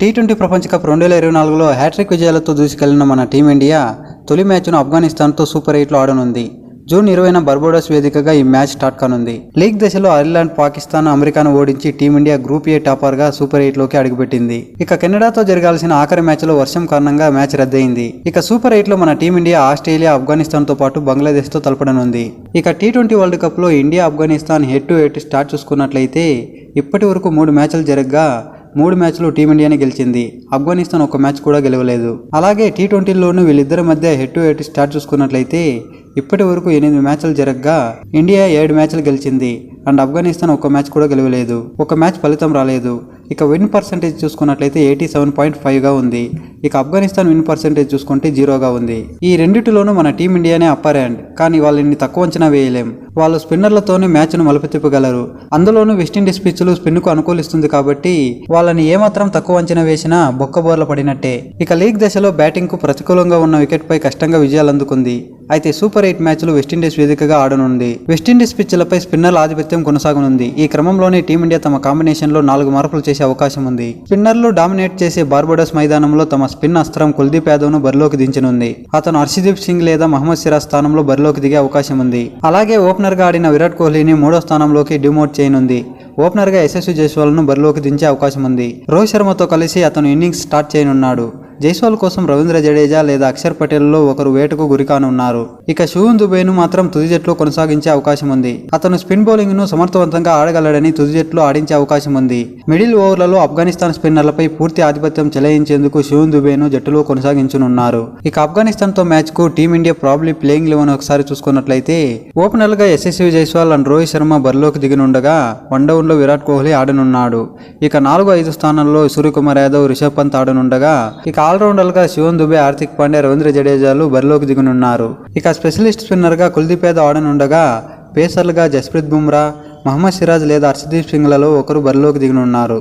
T twenty ప్రపంచ cup రెండు వేల ఇరవై నాలుగులో హ్యాట్రిక్ విజయాలతో దూసుకెళ్ళిన మన టీమిండియా తొలి మ్యాచ్ను ఆఫ్ఘనిస్తాన్తో సూపర్ ఎయిట్లో ఆడనుంది. జూన్ ఇరవైన బర్బోడస్ వేదికగా ఈ మ్యాచ్ స్టార్ట్ కానుంది. లీగ్ దశలో ఐర్లాండ్ పాకిస్తాన్ అమెరికాను ఓడించి టీమిండియా గ్రూప్ ఏ టాపర్గా సూపర్ ఎయిట్లోకి అడుగుపెట్టింది. ఇక కెనడాతో జరగాల్సిన ఆఖరి మ్యాచ్లో వర్షం కారణంగా మ్యాచ్ రద్దయింది. ఇక సూపర్ ఎయిట్లో మన టీమిండియా ఆస్ట్రేలియా ఆఫ్ఘనిస్తాన్తో పాటు బంగ్లాదేశ్తో తలపడనుంది. ఇక టీ ట్వంటీ వరల్డ్ కప్లో India Afghanistan head to head start చూసుకున్నట్లయితే ఇప్పటి వరకు మూడు మ్యాచ్లు జరగగా మూడు మ్యాచ్లు టీమిండియానే గెలిచింది. ఆఫ్ఘనిస్తాన్ ఒక మ్యాచ్ కూడా గెలవలేదు. అలాగే టీ ట్వంటీలోనూ వీళ్ళిద్దరి మధ్య హెడ్ టు హెడ్ స్టార్ట్ చూసుకున్నట్లయితే ఇప్పటి వరకు ఎనిమిది మ్యాచ్లు జరగగా ఇండియా ఏడు మ్యాచ్లు గెలిచింది. అండ్ ఆఫ్ఘనిస్తాన్ ఒక మ్యాచ్ కూడా గెలవలేదు. ఒక మ్యాచ్ ఫలితం రాలేదు. ఇక విన్ పర్సెంటేజ్ చూసుకున్నట్లయితే ఎయిటీ సెవెన్ పాయింట్ ఫైవ్గా ఉంది. ఇక ఆఫ్ఘనిస్తాన్ విన్ పర్సెంటేజ్ చూసుకుంటే జీరోగా ఉంది. ఈ రెండిటిలోనూ మన టీమిండియానే అప్పర్ హ్యాండ్ కానీ వాళ్ళని తక్కువ అంచనా వేయలేం. వాళ్ళు స్పిన్నర్లతోనే మ్యాచ్ను మలుపు తిప్పగలరు అందులోనూ వెస్టిండీస్ పిచ్లు స్పిన్కు అనుకూలిస్తుంది కాబట్టి వాళ్ళని ఏమాత్రం తక్కువ అంచనా వేసినా బొక్కబోర్ల పడినట్టే. ఇక లీగ్ దశలో బ్యాటింగ్కు ప్రతికూలంగా ఉన్న వికెట్పై కష్టంగా విజయాలు అందుకుంది. అయితే సూపర్ ఎయిట్ మ్యాచ్లో వెస్టిండీస్ వేదికగా ఆడనుంది. వెస్టిండీస్ పిచ్లపై స్పిన్నర్ల ఆధిపత్యం కొనసాగనుంది. ఈ క్రమంలోనే టీమిండియా తమ కాంబినేషన్లో నాలుగు మార్పులు చేసే అవకాశం ఉంది. స్పిన్నర్లు డామినేట్ చేసే బార్బడోస్ మైదానంలో తమ స్పిన్ అస్త్రం కుల్దీప్ యాదవ్ను బరిలోకి దించనుంది. అతను హర్షదీప్ సింగ్ లేదా మహమ్మద్ సిరాజ్ స్థానంలో బరిలోకి దిగే అవకాశం ఉంది. అలాగే ఓపెనర్గా ఆడిన విరాట్ కోహ్లీని మూడో స్థానంలోకి డిమోట్ చేయనుంది. ఓపెనర్గా యశస్వి జైస్వాల్ను బరిలోకి దించే అవకాశం ఉంది. రోహిత్ శర్మతో కలిసి అతను ఇన్నింగ్స్ స్టార్ట్ చేయనున్నాడు. జైస్వాల్ కోసం రవీంద్ర జడేజా లేదా అక్షర్ పటేల్లో ఒకరు వేటకు గురికానున్నారు ఇక శివన్ దుబేను మాత్రం తుది జట్లో కొనసాగించే అవకాశం ఉంది. అతను స్పిన్ బౌలింగ్ను సమర్థవంతంగా ఆడగలడని తుది జట్లో ఆడించే అవకాశం ఉంది. మిడిల్ ఓవర్లలో ఆఫ్ఘనిస్తాన్ స్పిన్నర్లపై పూర్తి ఆధిపత్యం చెలాయించేందుకు శివన్ దుబేను జట్టులో కొనసాగించనున్నారు. ఇక ఆఫ్ఘనిస్తాన్తో మ్యాచ్కు టీమిండియా ప్రాబ్లీ ప్లేయింగ్ లెవెన్ ఒకసారి చూసుకున్నట్లయితే ఓపెనర్గా యశస్వి జైస్వాల్ అండ్ రోహిత్ శర్మ బరిలోకి దిగనుండగా వన్ డౌన్లో విరాట్ కోహ్లీ ఆడనున్నాడు. ఇక నాలుగు ఐదు స్థానంలో సూర్యకుమార్ యాదవ్ రిషబ్ పంత్ ఆడనుండగా ఇక ఆల్రౌండర్గా శివన్ దుబే హార్దిక్ పాండ్యా రవీంద్ర జడేజాలు బరిలోకి దిగనున్నారు. ఇక స్పెషలిస్ట్ స్పిన్నర్గా కుల్దీపేద కుల్దీప్ యాదవ్ ఆడనుండగా పేసర్లుగా జస్ప్రీత్ బుమ్రా మహమ్మద్ సిరాజ్ లేదా హర్షదీప్ సింగ్లలో ఒకరు బరిలోకి దిగనున్నారు.